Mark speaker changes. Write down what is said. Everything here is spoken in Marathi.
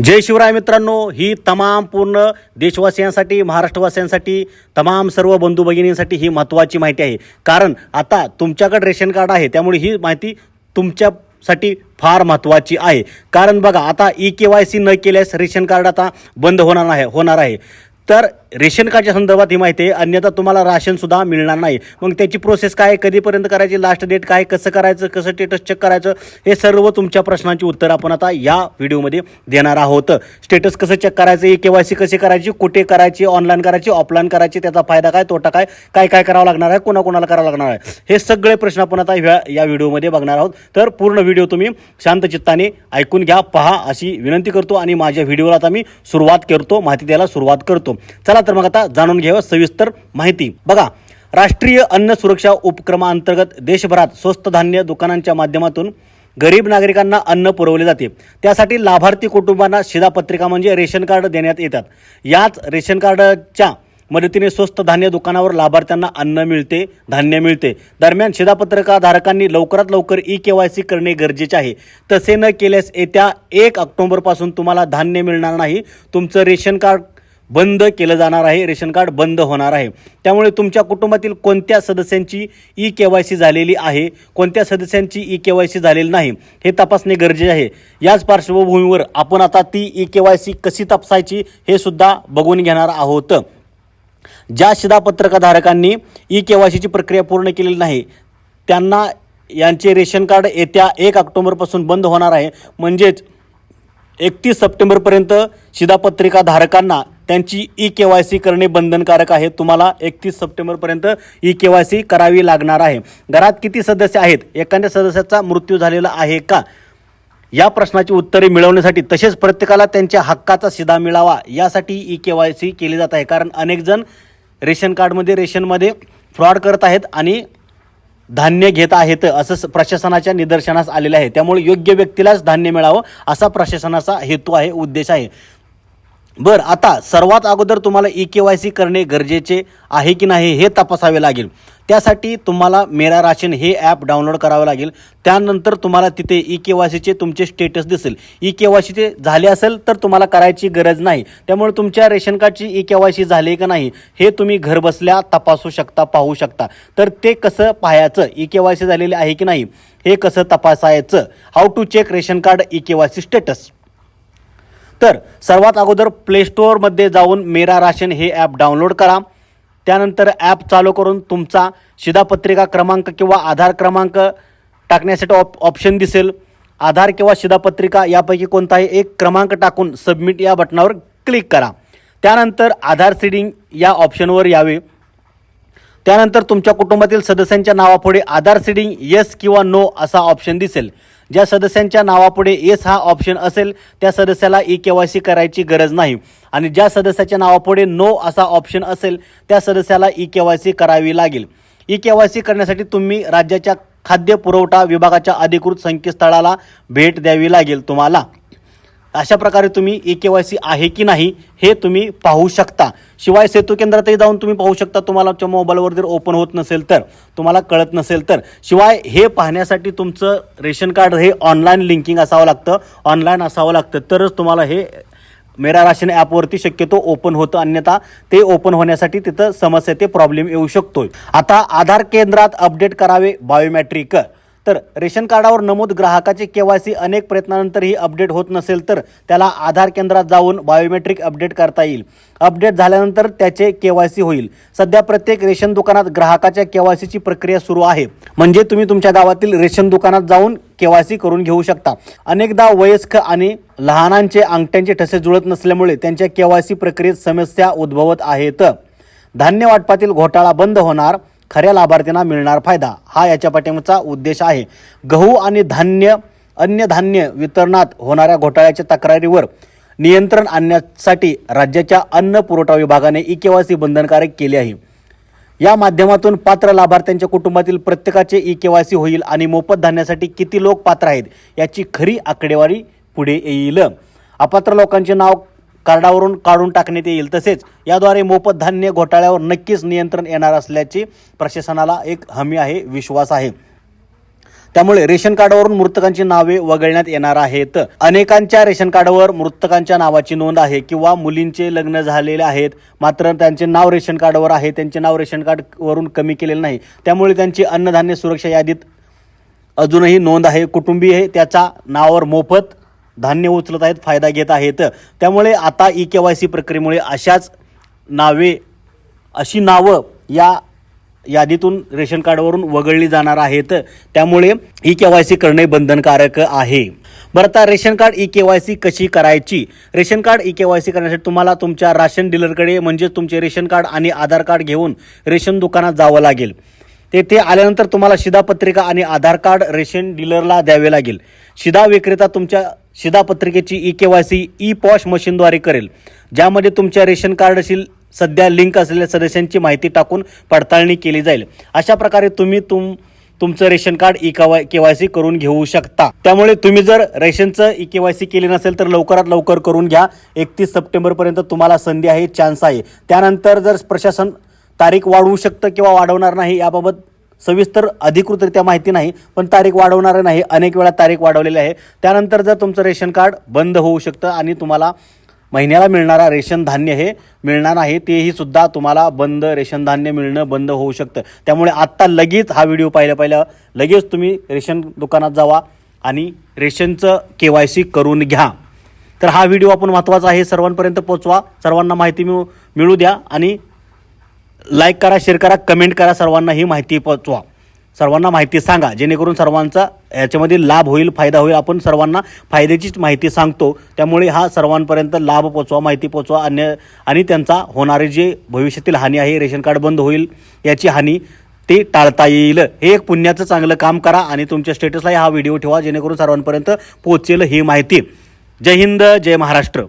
Speaker 1: जय शिवराय मित्रांनो ही तमाम पूर्ण देशवासियांसाठी महाराष्ट्रवासियांसाठी तमाम सर्व बंधू भगिनींसाठी ही महत्त्वाची माहिती आहे. कारण आता तुमच्याकडे रेशन कार्ड आहे त्यामुळे ही माहिती तुमच्यासाठी फार महत्त्वाची आहे. कारण बघा आता ई के वाय सी न केल्यास रेशन कार्ड आता बंद होणार आहे होणार आहे. तर रेशन कार्डच्या संदर्भात ही माहिती आहे. अन्यथा तुम्हाला राशनसुद्धा मिळणार नाही. मग त्याची प्रोसेस काय? कधीपर्यंत करायची? लास्ट डेट काय? कसं करायचं? कसं स्टेटस चेक करायचं? हे सर्व तुमच्या प्रश्नांची उत्तर आपण आता या व्हिडिओमध्ये देणार आहोत. स्टेटस कसं चेक करायचं? ई के वाय सी कशी करायची? कुठे करायची? ऑनलाईन करायची? ऑफलाईन करायची? त्याचा फायदा काय? तोटा काय? काय काय करावं लागणार आहे? कोणाकोणाला करावं लागणार आहे? हे सगळे प्रश्न आपण आता ह्या या व्हिडिओमध्ये बघणार आहोत. तर पूर्ण व्हिडिओ तुम्ही शांत चित्ताने ऐकून घ्या पहा अशी विनंती करतो आणि माझ्या व्हिडिओला आता मी सुरुवात करतो माहिती द्यायला सुरुवात करतो. चला तर मग आता जाणून घ्यावं सविस्तर माहिती. बघा राष्ट्रीय अन्न सुरक्षा उपक्रमाअंतर्गत देशभरात स्वस्त धान्य दुकानांच्या माध्यमातून गरीब नागरिकांना अन्न पुरवले जाते. त्यासाठी लाभार्थी कुटुंबांना शिधापत्रिका म्हणजे रेशन कार्ड देण्यात येतात. याच रेशन कार्डच्या मदतीने स्वस्त धान्य दुकानावर लाभार्थ्यांना अन्न मिळते धान्य मिळते. दरम्यान शिधापत्रकाधारकांनी लवकरात लवकर ई के वाय सी करणे गरजेचे आहे. तसे न केल्यास येत्या एक ऑक्टोबरपासून तुम्हाला धान्य मिळणार नाही. तुमचं रेशन कार्ड बंद केलं जाणार आहे रेशन कार्ड बंद होणार आहे. त्यामुळे तुमच्या कुटुंबातील कोणत्या सदस्यांची ई के वाय सी झालेली आहे कोणत्या सदस्यांची ई के वाय सी झालेली नाही हे तपासणे गरजेचे आहे. याच पार्श्वभूमीवर आपण आता ती ई के वाय सी कशी तपासायची हे सुद्धा बघून घेणार आहोत. ज्या शिधापत्रकधारकांनी ई के वाय सीची प्रक्रिया पूर्ण केलेली नाही त्यांना यांचे रेशन कार्ड येत्या एक ऑक्टोबरपासून बंद होणार आहे. म्हणजेच एकतीस सप्टेंबरपर्यंत शिधापत्रिका धारकांना त्यांची ई के वाय सी करणे बंधनकारक आहे. तुम्हाला एकतीस सप्टेंबरपर्यंत ई के वाय सी करावी लागणार आहे. घरात किती सदस्य आहेत? एखाद्या सदस्याचा मृत्यू झालेला आहे का? या प्रश्नाची उत्तरे मिळवण्यासाठी तसेच प्रत्येकाला त्यांच्या हक्काचा सिधा मिळावा. यासाठी ई के वाय सी केली जात आहे. कारण अनेकजण रेशन कार्डमध्ये रेशनमध्ये फ्रॉड करत आहेत आणि धान्य घेत आहेत असं स- प्रशासनाच्या निदर्शनास आलेलं आहे. त्यामुळे योग्य व्यक्तीलाच धान्य मिळावं असा प्रशासनाचा हेतू आहे उद्देश आहे. बरं आता सर्वात अगोदर तुम्हाला ई के वाय सी करणे गरजेचे आहे की नाही हे तपासावे लागेल. त्यासाठी तुम्हाला मेरा राशन हे ॲप डाउनलोड करावं लागेल. त्यानंतर तुम्हाला तिथे ई के वाय सीचे तुमचे स्टेटस दिसेल. ई के वाय सीचे झाले असेल तर तुम्हाला करायची गरज नाही. त्यामुळे तुमच्या रेशन कार्डची ई के वाय सी झाली का नाही हे तुम्ही घरबसल्या तपासू शकता पाहू शकता. तर ते कसं पाहायचं? ई के वाय सी झालेले आहे की नाही? हे कसं तपासायचं? How to check ration card E K Y C status तर सर्वात अगोदर प्ले स्टोअरमध्ये जाऊन मेरा राशन हे ॲप डाउनलोड करा. त्यानंतर ॲप चालू करून तुमचा शिधापत्रिका क्रमांक किंवा आधार क्रमांक टाकण्यासाठी ऑप ऑप्शन दिसेल. आधार किंवा शिधापत्रिका यापैकी कोणताही एक क्रमांक टाकून सबमिट या बटनावर क्लिक करा. त्यानंतर आधार सीडिंग या ऑप्शनवर यावे. त्यानंतर तुमच्या कुटुंबातील सदस्यांच्या नावापुढे आधार सीडिंग येस किंवा नो असा ऑप्शन दिसेल. ज्या सदस्यांच्या नावापुढे एस हा ऑप्शन असेल त्या सदस्याला ई के वाय सी करायची गरज नाही. आणि ज्या सदस्याच्या नावापुढे नो असा ऑप्शन असेल त्या सदस्याला ई के वाय सी करावी लागेल. ई के वाय सी करण्यासाठी तुम्ही राज्याच्या खाद्य पुरवठा विभागाच्या अधिकृत संकेतस्थळाला भेट द्यावी लागेल तुम्हाला. अशा प्रकारे तुम्ही ई के वाय सी आहे की नाही हे तुम्ही पाहू शकता. शिवाय सेतू केंद्रातही जाऊन तुम्ही पाहू शकता. तुम्हाला तुमच्या मोबाईलवर जर ओपन होत नसेल तर तुम्हाला कळत नसेल तर. शिवाय हे पाहण्यासाठी तुमचं रेशन कार्ड हे ऑनलाईन लिंकिंग असावं लागतं. ऑनलाईन असावं लागतं. तरच तुम्हाला हे मेरा राशन ॲपवरती शक्यतो ओपन होतं. अन्यथा ते ओपन होण्यासाठी तिथं समस्या ते प्रॉब्लेम येऊ शकतो आता आधार केंद्रात अपडेट करावे बायोमॅट्रिक तर रेशन कार्डावर नमूद ग्राहकाचे के वाय सी अनेक प्रयत्नानंतरही अपडेट होत नसेल तर त्याला आधार केंद्रात जाऊन बायोमेट्रिक अपडेट करता येईल. अपडेट झाल्यानंतर त्याचे के वाय सी होईल. सध्या प्रत्येक रेशन दुकानात ग्राहकाच्या के वाय सीची प्रक्रिया सुरू आहे. म्हणजे तुम्ही तुमच्या गावातील रेशन दुकानात जाऊन के वाय सी करून घेऊ शकता. अनेकदा वयस्क आणि लहानांचे अंगठ्यांचे ठसे जुळत नसल्यामुळे त्यांच्या के वाय सी प्रक्रियेत समस्या उद्भवत आहेत. धान्य वाटपातील घोटाळा बंद होणार. खऱ्या लाभार्थ्यांना मिळणार फायदा हा याच्या पाठिंबाचा उद्देश आहे. गहू आणि धान्य अन्य धान्य वितरणात होणाऱ्या घोटाळ्याच्या तक्रारीवर नियंत्रण आणण्यासाठी राज्याच्या अन्न पुरवठा विभागाने ई के बंधनकारक केले आहे. या माध्यमातून पात्र लाभार्थ्यांच्या कुटुंबातील प्रत्येकाचे ई केवायसी होईल आणि मोफत धान्यासाठी किती लोक पात्र आहेत याची खरी आकडेवारी पुढे येईल. अपात्र लोकांचे नाव कार्डावरून काढून टाकण्यात येईल. तसेच याद्वारे मोफत धान्य घोटाळ्यावर नक्कीच नियंत्रण येणार असल्याची प्रशासनाला एक हमी आहे विश्वास आहे. त्यामुळे रेशन कार्डावरून मृतकांची नावे वगळण्यात येणार आहेत. अनेकांच्या रेशन कार्डावर मृतकांच्या नावाची नोंद आहे किंवा मुलींचे लग्न झालेले आहेत. मात्र त्यांचे नाव रेशन कार्डवर आहे त्यांचे नाव रेशन कार्डवरून कमी केलेलं नाही. त्यामुळे त्यांची अन्नधान्य सुरक्षा यादीत अजूनही नोंद आहे. कुटुंबीय त्याचा नावावर मोफत धान्य उचलत आहेत फायदा घेत आहेत. त्यामुळे आता ई के वाय सी प्रक्रियेमुळे अशाच नावे अशी नावं या यादीतून रेशन कार्डवरून वगळली जाणार आहेत. त्यामुळे ई के वाय सी करणे बंधनकारक आहे. बरं आता ration card E K Y C कशी करायची? Ration card E K Y C करण्यासाठी तुम्हाला तुमच्या राशन डीलरकडे म्हणजेच तुमचे रेशन कार्ड आणि आधार कार्ड घेऊन रेशन दुकानात जावं लागेल. तेथे आल्यानंतर तुम्हाला शिधापत्रिका आणि आधार कार्ड रेशन डीलरला द्यावे लागेल. शिधा विक्रेता तुमच्या शिधापत्रिकेची E K Y C E POS मशीनद्वारे करेल. ज्यामध्ये तुमच्या रेशन कार्डशी सध्या लिंक असलेल्या सदस्यांची माहिती टाकून पडताळणी केली जाईल. अशा प्रकारे तुम्ही तुम तुमचं ration card E K Y C करून घेऊ शकता. त्यामुळे तुम्ही जर रेशनचं ई के वाय सी केले नसेल तर लवकरात लवकर करून घ्या. एकतीस सप्टेंबरपर्यंत तुम्हाला संधी आहे चान्स आहे. त्यानंतर जर प्रशासन तारीख वाढवू शकतं किंवा वाढवणार नाही याबाबत सविस्तर अधिकृतरित्या माहिती नाही पण तारीख वाढवणार नाही अनेक वेळा तारीख वाढवलेली आहे. त्यानंतर जर तुमचं रेशन कार्ड बंद होऊ शकतं आणि तुम्हाला महिन्याला मिळणारा रेशन धान्य हे मिळणार नाही तेही सुद्धा तुम्हाला बंद रेशन धान्य मिळणं बंद होऊ शकतं. त्यामुळे आत्ता लगेच हा व्हिडिओ पाहिलं पाहिलं लगेच तुम्ही रेशन दुकानात जावा आणि रेशनचं के वाय सी करून घ्या. तर हा व्हिडिओ आपण महत्त्वाचा आहे सर्वांपर्यंत पोचवा. सर्वांना माहिती मिळू मिळू द्या आणि लाईक करा शेअर करा कमेंट करा सर्वांना ही माहिती पोचवा. सर्वांना माहिती सांगा जेणेकरून सर्वांचा याच्यामध्ये लाभ होईल फायदा होईल. आपण सर्वांना फायद्याचीच माहिती सांगतो. त्यामुळे हा सर्वांपर्यंत लाभ पोचवा माहिती पोचवा. अन्य आणि त्यांचा होणारे जे भविष्यातील हानी आहे रेशन कार्ड बंद होईल याची हानी ते टाळता येईल. हे एक पुण्याचं चांगलं काम करा आणि तुमच्या स्टेटसला हा व्हिडिओ ठेवा जेणेकरून सर्वांपर्यंत पोचेल ही माहिती. जय हिंद जय महाराष्ट्र.